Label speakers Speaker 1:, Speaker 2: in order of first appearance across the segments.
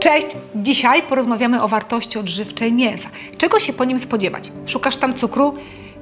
Speaker 1: Cześć! Dzisiaj porozmawiamy o wartości odżywczej mięsa. Czego się po nim spodziewać? Szukasz tam cukru?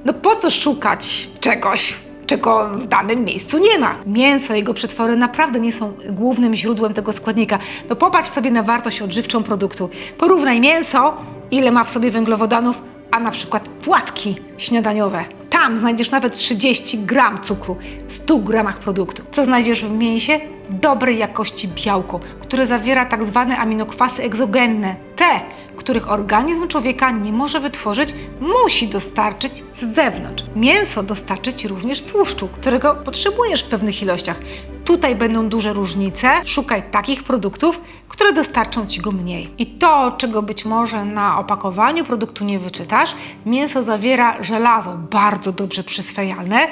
Speaker 1: No po co szukać czegoś, czego w danym miejscu nie ma? Mięso, jego przetwory naprawdę nie są głównym źródłem tego składnika. No popatrz sobie na wartość odżywczą produktu. Porównaj mięso, ile ma w sobie węglowodanów, a na przykład płatki śniadaniowe. Tam znajdziesz nawet 30 gram cukru w 100 gramach produktu. Co znajdziesz w mięsie? Dobrej jakości białko, które zawiera tak zwane aminokwasy egzogenne, te, których organizm człowieka nie może wytworzyć, musi dostarczyć z zewnątrz. Mięso dostarczy Ci również tłuszczu, którego potrzebujesz w pewnych ilościach. Tutaj będą duże różnice. Szukaj takich produktów, które dostarczą Ci go mniej. I to, czego być może na opakowaniu produktu nie wyczytasz, mięso zawiera żelazo bardzo dobrze przyswajalne,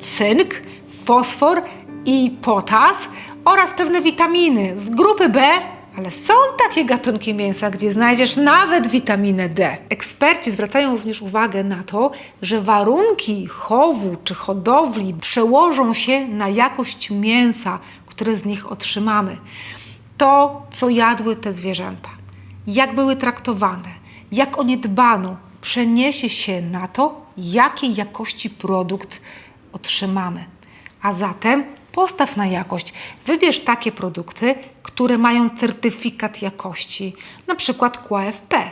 Speaker 1: cynk, fosfor i potas oraz pewne witaminy z grupy B, ale są takie gatunki mięsa, gdzie znajdziesz nawet witaminę D. Eksperci zwracają również uwagę na to, że warunki chowu czy hodowli przełożą się na jakość mięsa, które z nich otrzymamy. To, co jadły te zwierzęta, jak były traktowane, jak o nie dbano, przeniesie się na to, jakiej jakości produkt otrzymamy. A zatem postaw na jakość. Wybierz takie produkty, które mają certyfikat jakości, na przykład QAFP.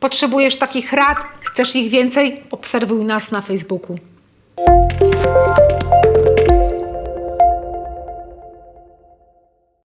Speaker 1: Potrzebujesz takich rad? Chcesz ich więcej? Obserwuj nas na Facebooku.